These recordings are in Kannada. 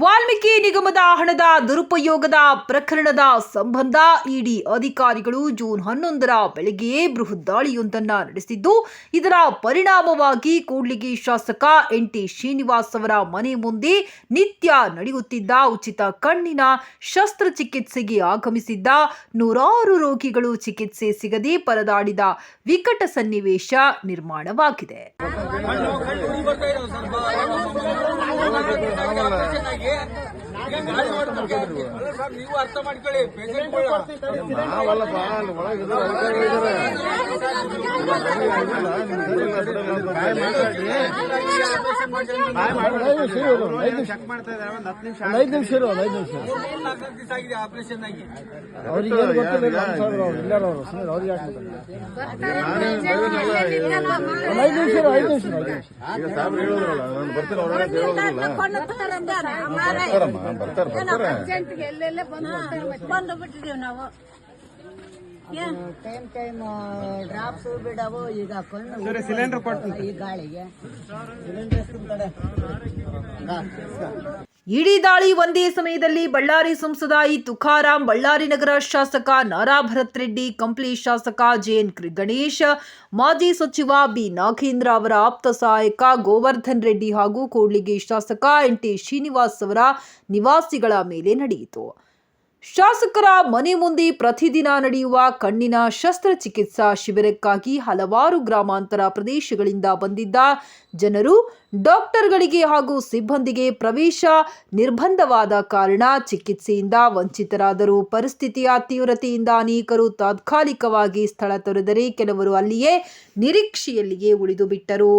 ವಾಲ್ಮೀಕಿ ನಿಗಮದ ಹಣದ ದುರುಪಯೋಗದ ಪ್ರಕರಣದ ಸಂಬಂಧ ಇಡಿ ಅಧಿಕಾರಿಗಳು ಜೂನ್ ಹನ್ನೊಂದರ ಬೆಳಗ್ಗೆಯೇ ಬೃಹತ್ ದಾಳಿಯೊಂದನ್ನು ನಡೆಸಿದ್ದು, ಇದರ ಪರಿಣಾಮವಾಗಿ ಕೂಡ್ಲಿಗಿ ಶಾಸಕ ಎನ್ ಟಿ ಶ್ರೀನಿವಾಸ್ ಅವರ ಮನೆ ಮುಂದೆ ನಿತ್ಯ ನಡೆಯುತ್ತಿದ್ದ ಉಚಿತ ಕಣ್ಣಿನ ಶಸ್ತ್ರಚಿಕಿತ್ಸೆಗೆ ಆಗಮಿಸಿದ್ದ ನೂರಾರು ರೋಗಿಗಳು ಚಿಕಿತ್ಸೆ ಸಿಗದೆ ಪರದಾಡಿದ ವಿಕಟ ಸನ್ನಿವೇಶ ನಿರ್ಮಾಣವಾಗಿದೆ. నా వల్ల ನೀವು ಅರ್ಥ ಮಾಡ್ಕೊಳ್ಳಿ. ಚೆಕ್ ಮಾಡ್ತಾ ಇದ್ದಾರೆ ಒಂದು ಹತ್ತು ನಿಮಿಷ ಐದು ನಿಮಿಷ ಇರು ಐದು ನಿಮಿಷ ನಾಲ್ಕು ದಿವಸ ಆಗಿದೆ ಆಪರೇಷನ್ ಆಗಿ ಅವ್ರಿಗೆ ಏನು ಗೊತ್ತಿಲ್ಲ ಸರ್ ಅವ್ರು ಅವರು ಅವ್ರಿಗೆ ಯಾಕೆ ಒಂದು ಐದು ನಿಮಿಷ ಇರು ಐದು ನಿಮಿಷ ಐದು ನಿಮಿಷ ಈಗ ಬರ್ತಾರೆ ಬರ್ತಾರೆ. ಎಲ್ಲೆಲ್ಲೇ ಬಂದು ಬಿಟ್ಟಿದೀವಿ ನಾವು. ಟೈಮ್ ಟೈಮ್ ಡ್ರಾಪ್ಸ್ ಬಿಡವು ಈಗ ಕಣ್ಣು ಸಿಲಿಂಡರ್ ಕೊಟ್ಟು. ಈ ಗಾಳಿಗೆ. ಇಡೀ ದಾಳಿ ಒಂದೇ ಸಮಯದಲ್ಲಿ ಬಳ್ಳಾರಿ ಸಂಸದ ಇ ತುಕಾರಾಂ ಬಳ್ಳಾರಿ ನಗರ ಶಾಸಕ ನಾರಾ ಭರತ್ ರೆಡ್ಡಿ, ಕಂಪ್ಲಿ ಶಾಸಕ ಜೆಎನ್ ಗಣೇಶ್, ಮಾಜಿ ಸಚಿವ ಬಿ ನಾಗೇಂದ್ರ ಅವರ ಆಪ್ತ ಸಹಾಯಕ ಗೋವರ್ಧನ್ ರೆಡ್ಡಿ ಹಾಗೂ ಕೂಡ್ಲಿಗಿ ಶಾಸಕ ಎನ್ ಟಿ ಶ್ರೀನಿವಾಸ್ ಅವರ ನಿವಾಸಿಗಳ ಮೇಲೆ ನಡೆಯಿತು. ಶಾಸಕರ ಮನೆ ಮುಂದೆ ಪ್ರತಿದಿನ ನಡೆಯುವ ಕಣ್ಣಿನ ಶಸ್ತ್ರಚಿಕಿತ್ಸಾ ಶಿಬಿರಕ್ಕಾಗಿ ಹಲವಾರು ಗ್ರಾಮಾಂತರ ಪ್ರದೇಶಗಳಿಂದ ಬಂದಿದ್ದ ಜನರು ಡಾಕ್ಟರ್ಗಳಿಗೆ ಹಾಗೂ ಸಿಬ್ಬಂದಿಗೆ ಪ್ರವೇಶ ನಿರ್ಬಂಧವಾದ ಕಾರಣ ಚಿಕಿತ್ಸೆಯಿಂದ ವಂಚಿತರಾದರು ಪರಿಸ್ಥಿತಿಯ ತೀವ್ರತೆಯಿಂದ ಅನೇಕರು ತಾತ್ಕಾಲಿಕವಾಗಿ ಸ್ಥಳ ತೊರೆದರೆ ಕೆಲವರು ಅಲ್ಲಿಯೇ ನಿರೀಕ್ಷೆಯಲ್ಲಿಯೇ ಉಳಿದು ಬಿಟ್ಟರು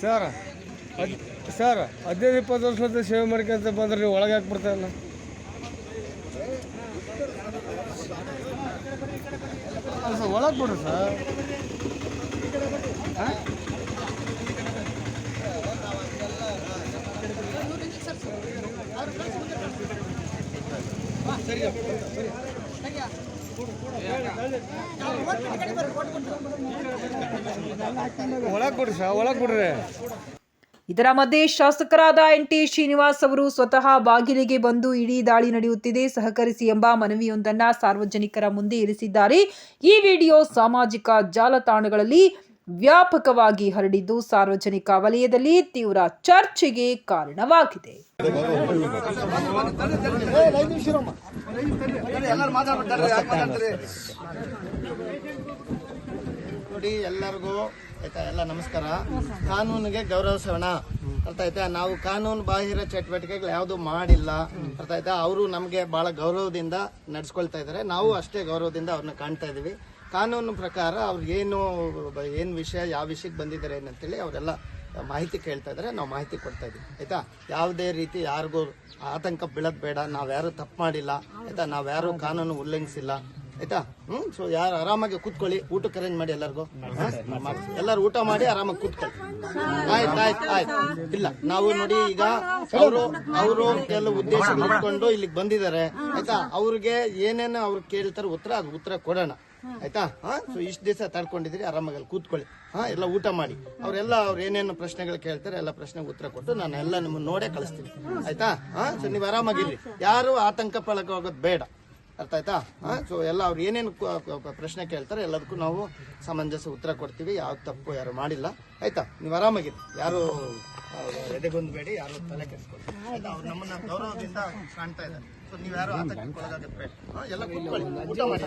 ಸರ್ ಸರ್, ಹದಿನೈದು ಇಪ್ಪತ್ತು ವರ್ಷದ ಸೇವೆ ಮಾಡ್ಕೊಂತ ಬಂದ್ರೆ ನೀವು ಒಳಗೆ ಹಾಕ್ಬಿಡ್ತಾರಲ್ಲ ಬರ್ತಾರಲ್ಲ ಸರ್, ಒಳಗೆ ಬಿಡ್ರಿ ಸರ್, ಸರಿ. ಇದರ ಮಧ್ಯೆ ಶಾಸಕರಾದ ಎನ್ ಟಿ ಶ್ರೀನಿವಾಸ್ ಅವರು ಸ್ವತಃ ಬಾಗಿಲಿಗೆ ಬಂದು ಇಡೀ ದಾಳಿ ನಡೆಯುತ್ತಿದೆ. ಸಹಕರಿಸಿ ಎಂಬ ಮನವಿಯೊಂದನ್ನ ಸಾರ್ವಜನಿಕರ ಮುಂದೆ ಇರಿಸಿದ್ದಾರೆ. ಈ ವಿಡಿಯೋ ಸಾಮಾಜಿಕ ಜಾಲತಾಣಗಳಲ್ಲಿ ವ್ಯಾಪಕವಾಗಿ ಹರಡಿದ್ದು ಸಾರ್ವಜನಿಕ ವಲಯದಲ್ಲಿ ತೀವ್ರ ಚರ್ಚೆಗೆ ಕಾರಣವಾಗಿದೆ. ನೋಡಿ ಎಲ್ಲರಿಗೂ ಆಯ್ತಾ ಎಲ್ಲ ನಮಸ್ಕಾರ. ಕಾನೂನಿಗೆ ಗೌರವಿಸೋಣ ಅರ್ಥ ಆಯ್ತಾ? ನಾವು ಕಾನೂನು ಬಾಹಿರ ಚಟುವಟಿಕೆಗಳು ಯಾವುದು ಮಾಡಿಲ್ಲ. ಅರ್ಥ ಆಯ್ತಾ? ಅವರು ನಮಗೆ ಬಹಳ ಗೌರವದಿಂದ ನಡ್ಸ್ಕೊಳ್ತಾ ಇದ್ದಾರೆ. ನಾವು ಅಷ್ಟೇ ಗೌರವದಿಂದ ಅವ್ರನ್ನ ಕಾಣ್ತಾ ಇದೀವಿ ಕಾನೂನು ಪ್ರಕಾರ ಅವ್ರು ಏನು ಏನು ವಿಷಯ ಯಾವ ವಿಷಯಕ್ಕೆ ಬಂದಿದ್ದಾರೆ ಏನಂತೇಳಿ ಅವರೆಲ್ಲ ಮಾಹಿತಿ ಕೇಳ್ತಾ ಇದ್ದಾರೆ ನಾವು ಮಾಹಿತಿ ಕೊಡ್ತಾ ಇದೀವಿ ಆಯ್ತಾ? ಯಾವುದೇ ರೀತಿ ಯಾರಿಗೂ ಆತಂಕ ಬೀಳೋದು ಬೇಡ ನಾವ್ಯಾರು ತಪ್ಪು ಮಾಡಿಲ್ಲ, ಆಯ್ತಾ? ನಾವ್ಯಾರು ಕಾನೂನು ಉಲ್ಲಂಘಿಸಿಲ್ಲ, ಆಯ್ತಾ? ಹ್ಮ್? ಸೊ ಯಾರು ಆರಾಮಾಗಿ ಕೂತ್ಕೊಳ್ಳಿ, ಊಟಕ್ಕೆ ಅರೇಂಜ್ ಮಾಡಿ ಎಲ್ಲರಿಗೂ. ಎಲ್ಲರೂ ಊಟ ಮಾಡಿ ಆರಾಮಾಗಿ ಕೂತ್ಕೊಳ್ಳಿ. ಆಯ್ತು ಆಯ್ತು ಆಯ್ತು. ಇಲ್ಲ, ನಾವು ನೋಡಿ ಈಗ ಅವರು ಅವರು ಕೆಲವು ಉದ್ದೇಶ ಇಟ್ಕೊಂಡು ಇಲ್ಲಿಗೆ ಬಂದಿದ್ದಾರೆ, ಆಯ್ತಾ? ಅವ್ರಿಗೆ ಏನೇನು ಅವ್ರು ಕೇಳ್ತಾರೆ ಉತ್ತರ ಅದು ಉತ್ತರ ಕೊಡೋಣ. ಆಯ್ತಾ? ಹಾ? ಸೊ ಇಷ್ಟು ದಿವಸ ತಡ್ಕೊಂಡಿದ್ದೀರಿ, ಆರಾಮಾಗಲ್ಲಿ ಕೂತ್ಕೊಳ್ಳಿ. ಹಾ, ಎಲ್ಲ ಊಟ ಮಾಡಿ. ಅವರೆಲ್ಲ ಅವ್ರು ಏನೇನು ಪ್ರಶ್ನೆಗಳು ಕೇಳ್ತಾರೆ, ಎಲ್ಲ ಪ್ರಶ್ನೆಗೆ ಉತ್ತರ ಕೊಟ್ಟು ನಾನು ಎಲ್ಲ ನಿಮ್ಮನ್ನ ನೋಡೇ ಕಳಿಸ್ತೀನಿ. ಆಯ್ತಾ? ಹಾ? ಸೊ ನೀವು ಆರಾಮಾಗಿರ್ರಿ. ಯಾರು ಆತಂಕ ಪಳಗೋಗೋದು ಬೇಡ. ಅರ್ಥ ಆಯ್ತಾ? ಸೊ ಎಲ್ಲ ಅವ್ರು ಏನೇನು ಪ್ರಶ್ನೆ ಕೇಳ್ತಾರೆ ಎಲ್ಲದಕ್ಕೂ ನಾವು ಸಮಂಜಸ ಉತ್ತರ ಕೊಡ್ತೀವಿ. ಯಾವ ತಪ್ಪು ಯಾರು ಮಾಡಿಲ್ಲ. ಆಯ್ತಾ? ನೀವು ಆರಾಮಾಗಿರಿ. ಯಾರು ಎದೆಗೊಂದ್ಬೇಡಿ ಯಾರು ತಲೆ ಕೆಡಿಸ್ಕೊಳ್ತೀವಿ ಅವ್ರು ನಮ್ಮನ್ನ ಗೌರವದಿಂದ ಕಾಣ್ತಾ ಇದ್ದಾರೆ. ಸೊ ನೀವು ಯಾರು ಎಲ್ಲ ಕೂತ್ಕೊಳ್ಳಿ. ಊಟ ಮಾಡಿ.